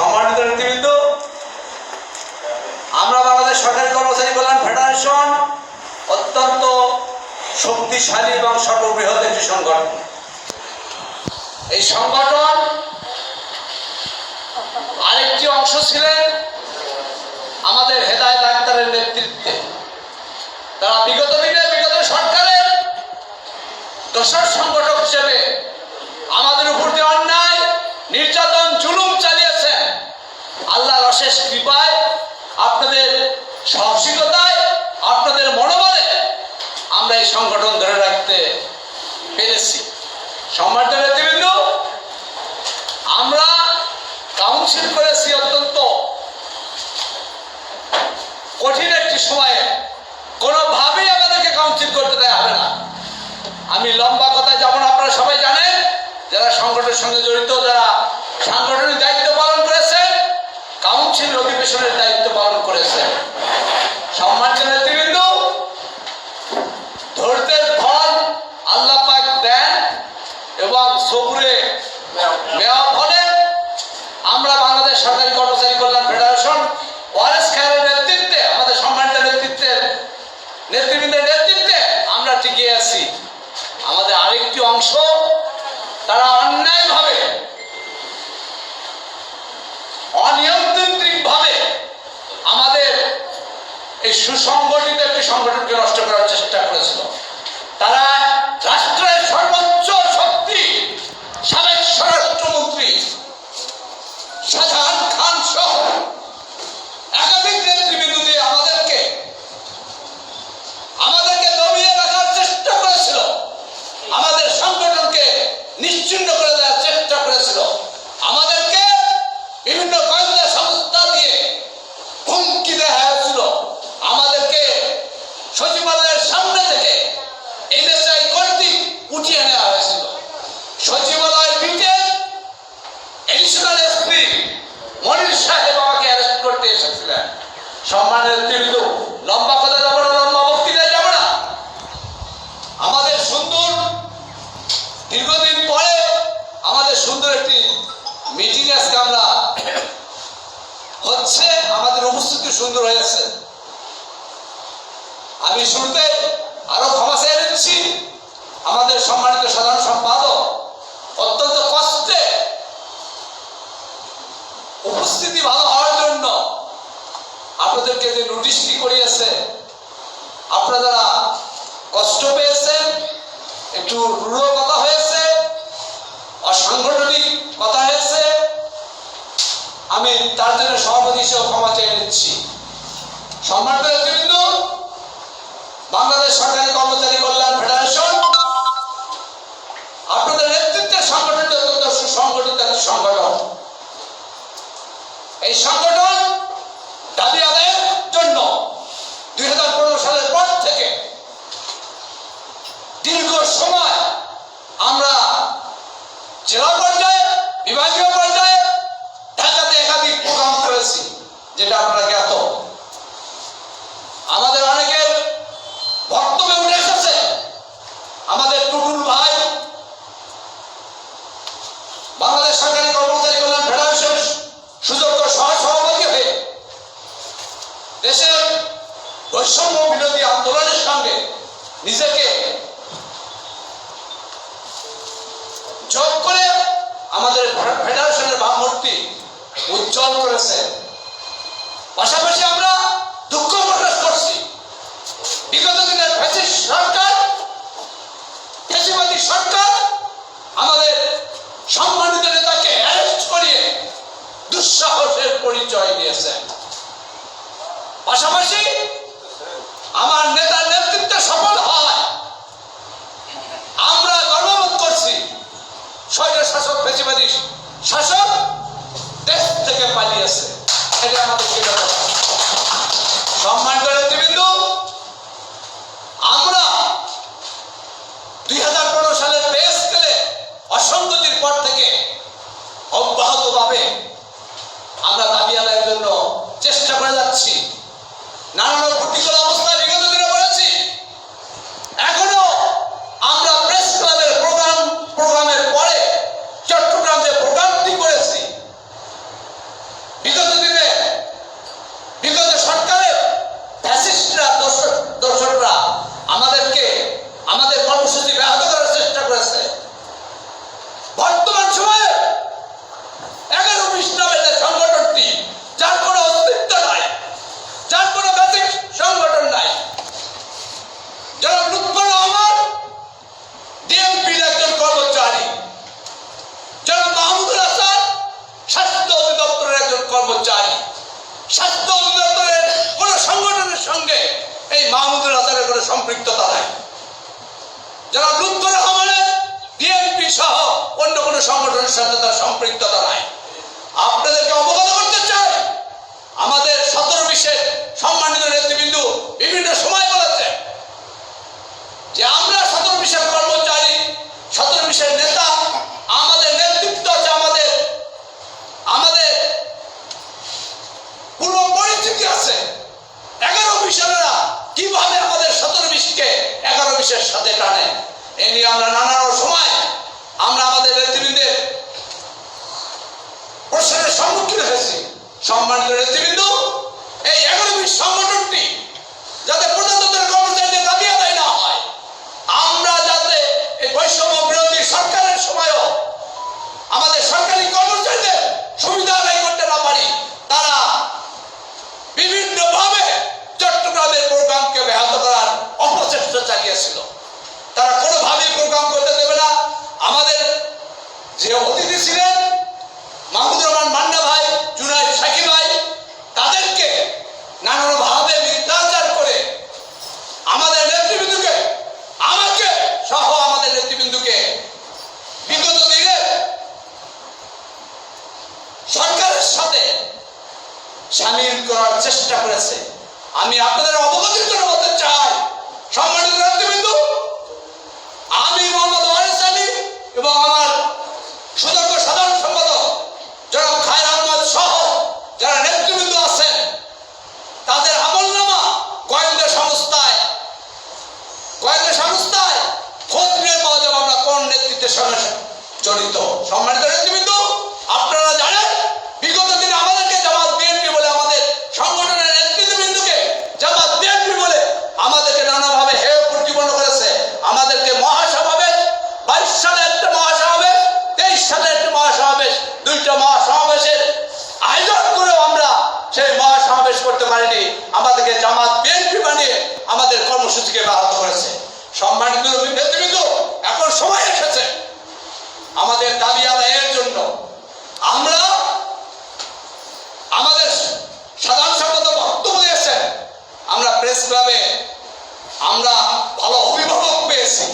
সম্মানিত নেতৃবৃন্দ, আমরা বাংলাদেশ সরকারি কর্মচারী কল্যাণ ফেডারেশন অত্যন্ত শক্তিশালী এবং সর্ববৃহৎ একটি সংগঠন। এই সংগঠন আরেকটি অংশ ছিলেন আমাদের হেদায়ত আক্তারের নেতৃত্বে। তারা বিগত দিনে বিগত সরকারের দোসর সংগঠক অশেষ কৃপায়, আপনাদের সাহসিকতায়, আপনাদের মনোবলে আমরা এই সংগঠন ধরে রাখতে পেরেছি। সম্মানিত নেতৃবৃন্দ, আমরা কাউন্সিল করেছি অত্যন্ত কঠিন একটি সময়ে। কোনোভাবেই আমাদেরকে কাউন্সিল করতে দেওয়া হবে না। আমি লম্বা কথা যেমন আপনারা সবাই জানেন, যারা সংগঠনের সঙ্গে জড়িত, যারা সাংগঠনিক দায়িত্ব কাউন্সিল অধিবেশনের দায়িত্ব পালন করেছেন সম্মানিত নেতৃবৃন্দ ধৈর্যের ফল আল্লাহ পাক দেন এবং সবুরে নেওয়া ফলে আমরা বাংলাদেশ সরকারি কর্মচারী কল্যাণ ফেডারেশন ওয়ারেস খায়ের নেতৃত্বে আমাদের সম্মানিত নেতৃত্বের নেতৃবৃন্দের নেতৃত্বে আমরা টিকে আছি আমাদের আরেকটি অংশ তারা অন্যায়ভাবে অনিয়ন্ত্রিতভাবে আমাদের এই সুসংগঠিত একটি সংগঠনকে নষ্ট করার চেষ্টা করেছিল। তারা রাষ্ট্রের সর্বোচ্চ শক্তি সাবেক স্বরাষ্ট্রমন্ত্রী শাহজাহান খান সহ একাধিক নেতৃবৃন্দ দিয়ে আমাদেরকে আমাদেরকে দমিয়ে রাখার চেষ্টা করেছিল আমাদের সংগঠনকে নিশ্চিন্ন করে দেওয়ার চেষ্টা করেছিল আমাদেরকে বিভিন্ন গোয়েন্দা সংস্থা দিয়ে হুমকি দেওয়া হয়েছিল আমাদেরকে সচিবালয়ের সামনে থেকে এনএসআই কর্তৃক উঠিয়ে নেওয়া হয়েছিল সচিবালয় বিটে এডিশনাল এসপি মনির সাহেব আমাকে অ্যারেস্ট করতে এসেছিলেন। সম্মানের লম্বা কথা যাব না, লম্বা বক্তৃতায় যাব না। আমাদের সুন্দর, দীর্ঘদিন পরে আমাদের সুন্দর একটি মিটিং আজকে আমরা হচ্ছে আমাদের উপস্থিতি সুন্দর হয়েছে। আমি শুরুতে আরও ক্ষমা আমাদের সম্মানিত সাধারণ সম্পাদক, অত্যন্ত কষ্টে উপস্থিতি ভালো হওয়ার জন্য আপনাদেরকে যে নোটিশটি করিয়েছে, আপনারা কষ্ট পেয়েছেন, একটু রূঢ় কথা হয়েছে, অসাংগঠনিক কথা হয়েছে, আমি তার জন্য সভাপতি হিসেবে ক্ষমা চেয়ে নিচ্ছি। সম্মানিত বাংলাদেশ সরকারি সংগঠন দাবি আদায়ের জন্য দুই হাজার পনেরো সালের পর থেকে দীর্ঘ সময় আমরা জেলা পর্যায়ে, বিভাগীয় পর্যায়ে ঢাকাতে একাধিক প্রোগ্রাম করেছি, যেটা আপনারা জ্ঞাত আমাদের অনেকের বক্তব্যে উঠে এসেছে আমাদের টুটুল ভাই বাংলাদেশ সরকারি কর্মচারী কল্যাণ ফেডারেশন সুযোগ্য সহ সভাপতি হয়ে দেশের বৈষম্য বিরোধী আন্দোলনের সঙ্গে নিজেকে যোগ করে আমাদের ফেডারেশনের ভাবমূর্তি উজ্জ্বল করেছে। পাশাপাশি আমরা দুঃখ প্রকাশ করছি। বিগত দিনের ফ্যাসিস্ট সরকার ফ্যাসিবাদী সরকার আমাদের সম্মানিত নেতাকে অ্যারেস্ট করিয়ে দুঃসাহসের পরিচয় দিয়েছে। পাশাপাশি আমার নেতার নেতৃত্বে সফল হয়। আমরা গর্ববোধ করছি স্বৈর শাসক ফেসিবাদী শাসক করতে হবে। সম্মানিত নেতৃবৃন্দ আমরা দুই হাজার পনেরো সালের পে স্কেলে অসঙ্গতির পর থেকে অব্যাহতভাবে আমরা দাবি আদায়ের জন্য চেষ্টা করে যাচ্ছি নানান প্রতিকূল অবস্থায় বিগত দিনে পড়েছি এখনও আমরা প্রেস ক্লাবের প্রোগ্রাম প্রোগ্রামের পরে চট্টগ্রাম যে প্রোগ্রামটি করেছি কর্মচারী স্বাস্থ্য অধিদপ্তরের কোনো সংগঠনের সঙ্গে এই মাহমুদুল হাসানের কোনো সম্পৃক্ততা নাই। যারা লুৎফর রহমানের বিএনপি সহ অন্য কোনো সংগঠনের সাথে তার সম্পৃক্ততা নাই। আপনাদেরকে অবগত করতে চাই, আমাদের সতেরো বিশের সম্মানিত নেতৃবৃন্দ বিভিন্ন সময় বলেছে যে আমরা সতেরো বিশের কর্মচারী, সতেরো বিশের নেতা আমাদের নেতৃত্ব আছে আমাদের আমাদের পূর্ব পরিস্থিতি আছে এগারো মিশনেরা কীভাবে আমাদের সতেরো বিশকে এগারো বিশের সাথে টানে এ নিয়ে আমরা নানান সময় আমরা আমাদের নেতৃবৃন্দের প্রশ্নের সম্মুখীন হয়েছি। সম্মানিত নেতৃবৃন্দ, এই একাডেমিক সংগঠনটি যাতে প্রজাতন্ত্রের কর্মচারীদের দাবি আদায় না হয় আমরা যাতে এই বৈষম্য বিরোধী সরকারের সময়ও আমাদের সরকারি কর্মচারীদের সুবিধা আদায় করতে না পারি তারা বিভিন্নভাবে চট্টগ্রামের প্রোগ্রামকে ব্যাহত করার অপচেষ্টা চালিয়েছিল তারা কোনোভাবেই প্রোগ্রাম করতে দেবে না আমাদের যে অতিথি ছিলেন মাহমুদুর রহমান মান্না ভাই জুনাইদ সাকিব ভাই তাদেরকে নানানভাবে মিথ্যাচার করে আমাদের নেতৃবৃন্দকে আমাকে সহ আমাদের নেতৃবৃন্দকে বিগত দিনে সরকারের সাথে সামিল করার চেষ্টা করেছে। আমি আপনাদের অবগতির জন্য বলতে চাই, সম্মানিত নেতৃবৃন্দ, আমি মোহাম্মদ ওয়ারিস আলী এবং আমার সুদক্ষ সাধারণ সম্পাদক জনাব খায়র আহমদ সহ যারা নেতৃবৃন্দ আছেন, তাদের আমলনামা গোয়েন্দা সংস্থায় গোয়েন্দা সংস্থায় খোঁজ নিয়ে পাওয়া যাবে আমরা কোন নেতৃত্বের সঙ্গে জড়িত। সম্মানিত নেতৃবৃন্দ, আপনারা জানেন বিগত দিনে আমাদেরকে জামাত বিএনপি বলে আমাদের সংগঠনের নেতৃত্ববৃন্দকে জামাত বিএনপি বলে আমাদেরকে নানাভাবে হেয় প্রতিপন্ন করেছে আমাদেরকে মহাসমাবেশ বাইশ সালে একটা মহাসমাবেশ তেইশ সালে একটা মহাসমাবেশ দুইটা মহাসমাবেশের আয়োজন করেও আমরা সেই মহাসমাবেশ করতে পারিনি আমাদেরকে জামাত বিএনপি বানিয়ে আমাদের কর্মসূচিকে ব্যাহত করেছে। সম্মানিত নেতৃবৃন্দ, এখন সময় এসেছে। আমাদের দাবি আদায়ের জন্য আমরা আমাদের সাধারণ সম্পাদক বক্তব্য দিয়েছেন। আমরা প্রেস ক্লাবে আমরা ভালো অভিভাবক পেয়েছি।